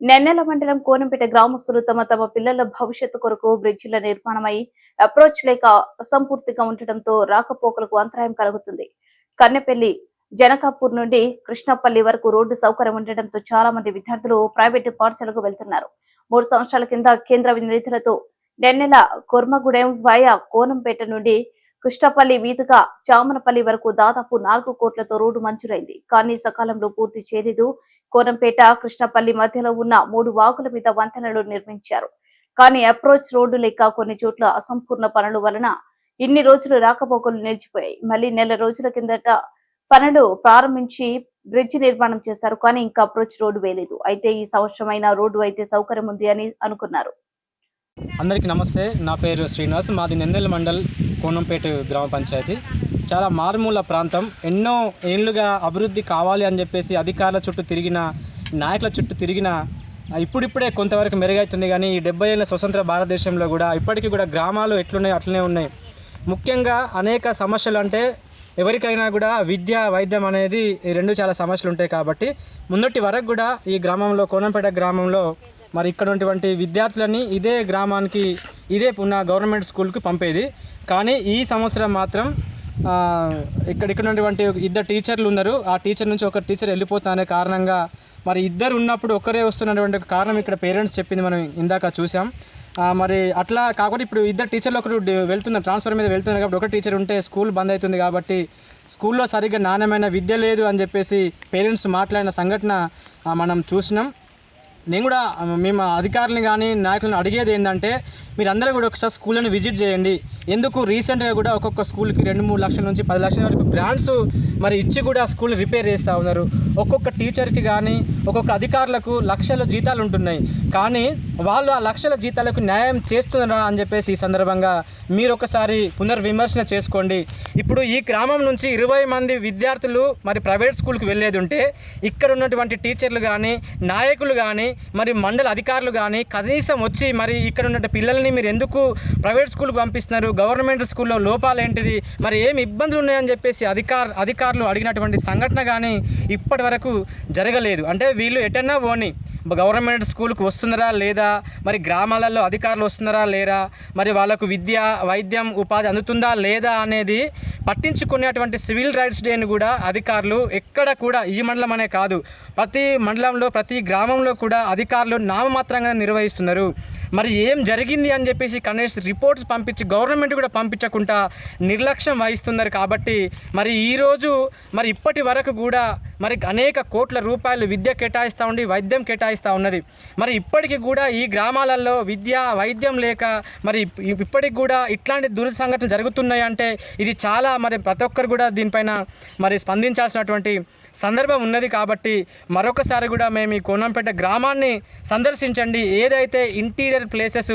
నెన్నెల మండలం కోనంపేట గ్రామస్తులు తమ తమ పిల్లల భవిష్యత్తు కొరకు బ్రిడ్జిల నిర్మాణమై అప్రోచ్ లేక అసంపూర్తిగా ఉండటంతో రాకపోకలకు అంతరాయం కలుగుతుంది. కన్నెపల్లి జనకాపూర్ నుండి కృష్ణపల్లి వరకు రోడ్డు సౌకర్యం ఉండటంతో చాలా మంది విద్యార్థులు ప్రైవేటు పాఠశాలకు వెళ్తున్నారు. మూడు సంవత్సరాల కింద కేంద్ర నిధులతో నెన్నెల కొర్మగూడెం వయా కోనంపేట నుండి కృష్ణపల్లి వీధిగా చామనపల్లి వరకు దాదాపు నాలుగు కోట్లతో రోడ్డు మంజూరైంది. కానీ సకాలంలో పూర్తి చేయలేదు కోనంపేట కృష్ణపల్లి మధ్యలో ఉన్న మూడు వాగుల మీద వంతెనలు నిర్మించారు. కానీ అప్రోచ్ రోడ్డు లేక కొన్ని చోట్ల అసంపూర్ణ పనుల వలన ఇన్ని రోజులు రాకపోకలు నిలిచిపోయాయి. మళ్ళీ నెల రోజుల కిందట పనులు ప్రారంభించి బ్రిడ్జ్ నిర్మాణం చేశారు కానీ ఇంకా అప్రోచ్ రోడ్డు వేయలేదు. అయితే ఈ సంవత్సరమైన రోడ్డు అయితే సౌకర్యం ఉంది అని అనుకున్నారు. అందరికీ నమస్తే. నా పేరు శ్రీనివాస్. మాది నెన్నెల మండల్ కోనంపేట గ్రామ పంచాయతీ. చాలా మారుమూల ప్రాంతం. ఎన్నో ఏళ్ళుగా అభివృద్ధి కావాలి అని చెప్పేసి అధికారుల చుట్టూ తిరిగిన నాయకుల చుట్టూ తిరిగిన ఇప్పుడిప్పుడే కొంతవరకు మెరుగైతుంది కానీ ఈ డెబ్బై ఏళ్ళ స్వతంత్ర భారతదేశంలో కూడా ఇప్పటికీ కూడా గ్రామాలు ఎట్లున్నాయి అట్లనే ఉన్నాయి. ముఖ్యంగా అనేక సమస్యలు అంటే ఎవరికైనా కూడా విద్య వైద్యం అనేది ఈ రెండు చాలా సమస్యలు ఉంటాయి కాబట్టి ముందటి వరకు కూడా ఈ గ్రామంలో కోనంపేట గ్రామంలో మరి ఇక్కడ ఉన్నటువంటి విద్యార్థులని ఇదే గ్రామానికి ఇదే ఉన్న గవర్నమెంట్ స్కూల్కి పంపేది. కానీ ఈ సంవత్సరం మాత్రం ఇక్కడ ఇక్కడ ఉన్నటువంటి ఇద్దరు టీచర్లు ఉన్నారు. ఆ టీచర్ నుంచి ఒక టీచర్ వెళ్ళిపోతున్న కారణంగా మరి ఇద్దరు ఉన్నప్పుడు ఒక్కరే వస్తున్నటువంటి కారణం ఇక్కడ పేరెంట్స్ చెప్పింది మనం ఇందాక చూసాం మరి అట్లా కాకుండా ఇప్పుడు ఇద్దరు టీచర్లు ఒకరు వెళ్తున్నారు. ట్రాన్స్ఫర్ మీద వెళ్తున్నారు కాబట్టి ఒక టీచర్ ఉంటే స్కూల్ బంద్ అవుతుంది కాబట్టి స్కూల్లో సరిగ్గా నాణ్యమైన విద్య లేదు అని చెప్పేసి పేరెంట్స్ మాట్లాడిన సంఘటన మనం చూసినాం. నేను కూడా మేము అధికారులను కానీ నాయకులను అడిగేది ఏంటంటే మీరందరూ కూడా ఒకసారి స్కూళ్ళని విజిట్ చేయండి. ఎందుకు? రీసెంట్గా కూడా ఒక్కొక్క స్కూల్కి రెండు మూడు లక్షల నుంచి పది లక్షల వరకు గ్రాంట్స్ మరి ఇచ్చి కూడా స్కూల్ రిపేర్ చేస్తూ ఉన్నారు. ఒక్కొక్క టీచర్కి కానీ ఒక్కొక్క అధికారులకు లక్షల జీతాలు ఉంటున్నాయి. కానీ వాళ్ళు ఆ లక్షల జీతాలకు న్యాయం చేస్తున్నారా అని చెప్పేసి ఈ సందర్భంగా మీరు ఒకసారి పునర్విమర్శన చేసుకోండి. ఇప్పుడు ఈ గ్రామం నుంచి ఇరవై మంది విద్యార్థులు మరి ప్రైవేట్ స్కూల్కి వెళ్ళేది ఉంటే ఇక్కడ ఉన్నటువంటి టీచర్లు కానీ నాయకులు కానీ మరి మండల అధికారులు కానీ కనీసం వచ్చి మరి ఇక్కడ ఉన్న పిల్లల్ని మీరు ఎందుకు ప్రైవేట్ స్కూల్కి పంపిస్తున్నారు? గవర్నమెంట్ స్కూల్లో లోపాలు ఏంటిది మరి ఏం ఇబ్బందులు ఉన్నాయని చెప్పేసి అధికార అధికారులు అడిగినటువంటి సంఘటన కానీ ఇప్పటి వరకు జరగలేదు. అంటే వీళ్ళు ఎటన్నా పోని గవర్నమెంట్ స్కూల్కి వస్తున్నారా లేదా మరి గ్రామాలలో అధికారులు వస్తున్నారా లేరా? మరి వాళ్ళకు విద్య వైద్యం ఉపాధి అందుతుందా లేదా అనేది పట్టించుకునేటువంటి సివిల్ రైట్స్ డేని కూడా అధికారులు ఎక్కడ కూడా ఈ మండలం అనే కాదు ప్రతి మండలంలో ప్రతి గ్రామంలో కూడా అధికారులు నామమాత్రంగా నిర్వహిస్తున్నారు. మరి ఏం జరిగింది అని చెప్పేసి కనీస రిపోర్ట్స్ పంపించి గవర్నమెంట్ కూడా పంపించకుండా నిర్లక్ష్యం వహిస్తున్నారు కాబట్టి మరి ఈరోజు మరి ఇప్పటి వరకు కూడా మరి అనేక కోట్ల రూపాయలు విద్య కేటాయిస్తూ ఉండి వైద్యం కేటాయిస్తూ ఉన్నది. మరి ఇప్పటికీ కూడా ఈ గ్రామాలలో విద్య వైద్యం లేక మరి ఇప్పటికి కూడా ఇట్లాంటి దుర్ సంఘటనలు జరుగుతున్నాయి అంటే ఇది చాలా మరి ప్రతి ఒక్కరు కూడా దీనిపైన మరి స్పందించాల్సినటువంటి సందర్భం ఉన్నది కాబట్టి మరొకసారి కూడా మేము ఈ కోనంపేట గ్రామాన్ని సందర్శించండి. ఏదైతే ఇంటీరియర్ ప్లేసెస్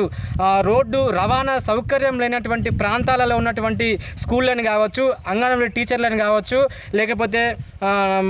రోడ్డు రవాణా సౌకర్యం లేనటువంటి ప్రాంతాలలో ఉన్నటువంటి స్కూళ్ళని కావచ్చు అంగన్వాడీ టీచర్లను కావచ్చు లేకపోతే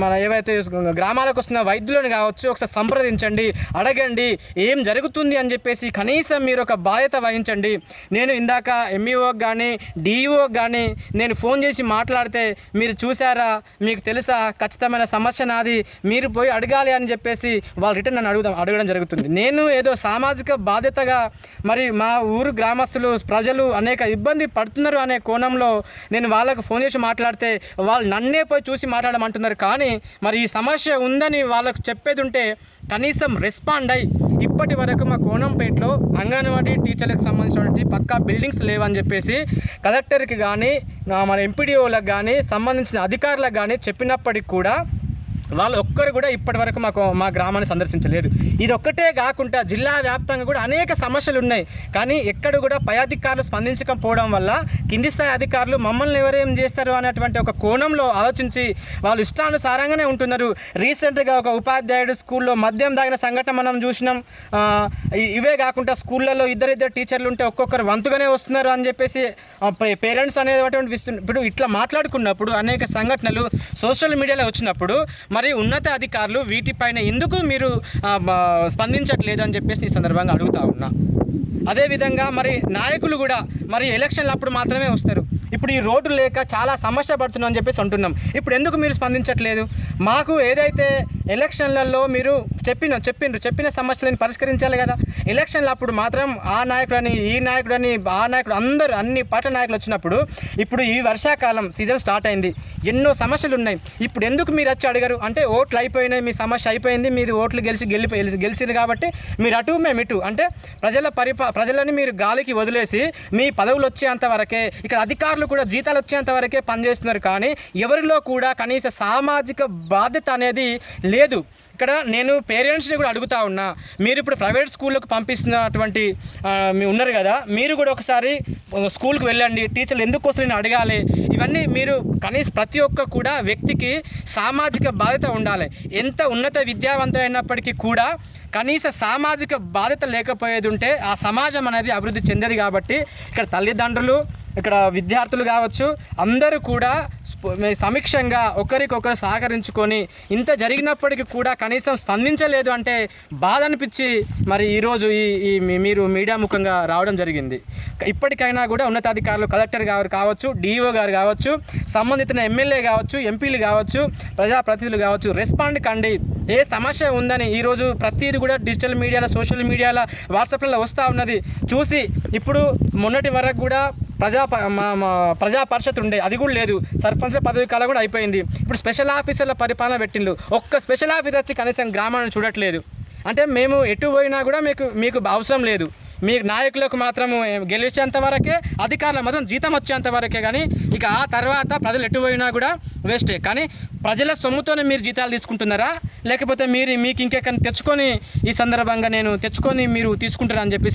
మన ఏవైతే గ్రామాలకు వస్తున్న వైద్యులను కావచ్చు ఒకసారి సంప్రదించండి అడగండి ఏం జరుగుతుంది అని చెప్పేసి కనీసం మీరు ఒక బాధ్యత వహించండి. నేను ఇందాక ఎంఈఓకి కానీ డిఈఓకి కానీ నేను ఫోన్ చేసి మాట్లాడితే మీరు చూసారా మీకు తెలుసా ఖచ్చితమైన సమస్య నాది మీరు పోయి అడగాలి అని చెప్పేసి వాళ్ళు రిటర్న్ నన్ను అడుగుదాం అడగడం జరుగుతుంది. నేను ఏదో సామాజిక బాధ్యత ఉండగా మరి మా ఊరు గ్రామస్తులు ప్రజలు అనేక ఇబ్బంది పడుతున్నారు అనే కోణంలో నేను వాళ్ళకు ఫోన్ చేసి మాట్లాడితే వాళ్ళు నన్నే పోయి చూసి మాట్లాడమంటున్నారు. కానీ మరి ఈ సమస్య ఉందని వాళ్ళకు చెప్పేది ఉంటే కనీసం రెస్పాండ్ అయ్యి ఇప్పటి వరకు మా కోణంపేటలో అంగన్వాడీ టీచర్లకు సంబంధించినటువంటి పక్కా బిల్డింగ్స్ లేవని చెప్పేసి కలెక్టర్కి కానీ మన ఎంపీడీఓలకు కానీ సంబంధించిన అధికారులకు కానీ చెప్పినప్పటికి కూడా వాళ్ళు ఒక్కరు కూడా ఇప్పటివరకు మాకు మా గ్రామాన్ని సందర్శించలేదు. ఇది ఒక్కటే కాకుండా జిల్లా వ్యాప్తంగా కూడా అనేక సమస్యలు ఉన్నాయి. కానీ ఎక్కడ కూడా పై అధికారులు స్పందించకపోవడం వల్ల కింది స్థాయి అధికారులు మమ్మల్ని ఎవరేం చేస్తారు అనేటువంటి ఒక కోణంలో ఆలోచించి వాళ్ళు ఇష్టానుసారంగానే ఉంటున్నారు. రీసెంట్గా ఒక ఉపాధ్యాయుడు స్కూల్లో మద్యం తాగిన సంఘటన మనం చూసినాం. ఇవే కాకుండా స్కూళ్ళల్లో ఇద్దరిద్దరు టీచర్లు ఉంటే ఒక్కొక్కరు వంతుగానే వస్తున్నారు అని చెప్పేసి పేరెంట్స్ అనేటువంటి ఇప్పుడు ఇట్లా మాట్లాడుకున్నప్పుడు అనేక సంఘటనలు సోషల్ మీడియాలో వచ్చినప్పుడు మరి ఉన్నత అధికారులు వీటిపైన ఎందుకు మీరు స్పందించట్లేదు అని చెప్పేసి ఈ సందర్భంగా అడుగుతా ఉన్నా. అదేవిధంగా మరి నాయకులు కూడా మరి ఎలక్షన్లు అప్పుడు మాత్రమే వస్తారు. ఇప్పుడు ఈ రోడ్డు లేక చాలా సమస్య పడుతున్నాం అని చెప్పేసి అంటున్నాం. ఇప్పుడు ఎందుకు మీరు స్పందించట్లేదు? మాకు ఏదైతే ఎలక్షన్లలో మీరు చెప్పిన చెప్పిండ్రు చెప్పిన సమస్యలను పరిష్కరించాలి కదా. ఎలక్షన్లు అప్పుడు మాత్రం ఆ నాయకుడని ఈ నాయకుడని ఆ నాయకుడు అందరూ అన్ని పార్టీ నాయకులు వచ్చినప్పుడు ఇప్పుడు ఈ వర్షాకాలం సీజన్ స్టార్ట్ అయింది. ఎన్నో సమస్యలు ఉన్నాయి ఇప్పుడు ఎందుకు మీరు వచ్చి అడిగారు? అంటే ఓట్లు అయిపోయినాయి మీ సమస్య అయిపోయింది మీది ఓట్లు గెలిచి గెలిపి గెలిచింది కాబట్టి మీరు అటు మేము ఇటు. అంటే ప్రజల పరిపా ప్రజలని మీరు గాలికి వదిలేసి మీ పదవులు వచ్చేంత వరకే ఇక్కడ అధికారులు కూడా జీతాలు వచ్చేంత వరకే పనిచేస్తున్నారు కానీ ఎవరిలో కూడా కనీస సామాజిక బాధ్యత అనేది లేదు. ఇక్కడ నేను పేరెంట్స్ని కూడా అడుగుతా ఉన్నా. మీరు ఇప్పుడు ప్రైవేట్ స్కూళ్ళకు పంపిస్తున్నటువంటి మీ ఉన్నారు కదా మీరు కూడా ఒకసారి స్కూల్కి వెళ్ళండి. టీచర్లు ఎందుకు నేను అడగాలి? ఇవన్నీ మీరు కనీసం ప్రతి ఒక్క కూడా వ్యక్తికి సామాజిక బాధ్యత ఉండాలి. ఎంత ఉన్నత విద్యావంతమైనప్పటికీ కూడా కనీస సామాజిక బాధ్యత లేకపోయేది ఉంటే ఆ సమాజం అనేది అభివృద్ధి చెందేది కాబట్టి ఇక్కడ తల్లిదండ్రులు ఇక్కడ విద్యార్థులు కావచ్చు అందరూ కూడా సమీక్షంగా ఒకరికొకరు సహకరించుకొని ఇంత జరిగినప్పటికీ కూడా కనీసం స్పందించలేదు అంటే బాధ అనిపించి మరి ఈరోజు ఈ ఈ మీరు మీడియా ముఖంగా రావడం జరిగింది. ఇప్పటికైనా కూడా ఉన్నతాధికారులు కలెక్టర్ గారు కావచ్చు డిఓ గారు కావచ్చు సంబంధిత ఎమ్మెల్యే కావచ్చు ఎంపీలు కావచ్చు ప్రజాప్రతినిధులు కావచ్చు రెస్పాండ్ కండి. ఏ సమస్య ఉందని ఈరోజు ప్రతిదీ కూడా డిజిటల్ మీడియాలో సోషల్ మీడియాలో వాట్సాప్లలో వస్తూ ఉన్నది. చూసి ఇప్పుడు మొన్నటి వరకు కూడా ప్రజా ప- ప్రజా పరిషత్ ఉండే అది కూడా లేదు. సర్పంచ్ల పదవి కాలం కూడా అయిపోయింది. ఇప్పుడు స్పెషల్ ఆఫీసర్ల పరిపాలన పెట్టిండు. ఒక్క స్పెషల్ ఆఫీసర్ వచ్చి కనీసం గ్రామాన్ని చూడట్లేదు. అంటే మేము ఎటు పోయినా కూడా మీకు మీకు అవసరం లేదు. మీ నాయకులకు మాత్రం గెలిచేంత వరకే అధికారుల మాత్రం జీతం వచ్చేంత వరకే కానీ ఇక ఆ తర్వాత ప్రజలు ఎటు పోయినా కూడా వేస్టే. కానీ ప్రజల సొమ్ముతోనే మీరు జీతాలు తీసుకుంటున్నారా? లేకపోతే మీరు మీకు ఇంకెక్కడ తెచ్చుకొని ఈ సందర్భంగా నేను తెచ్చుకొని మీరు తీసుకుంటారని చెప్పి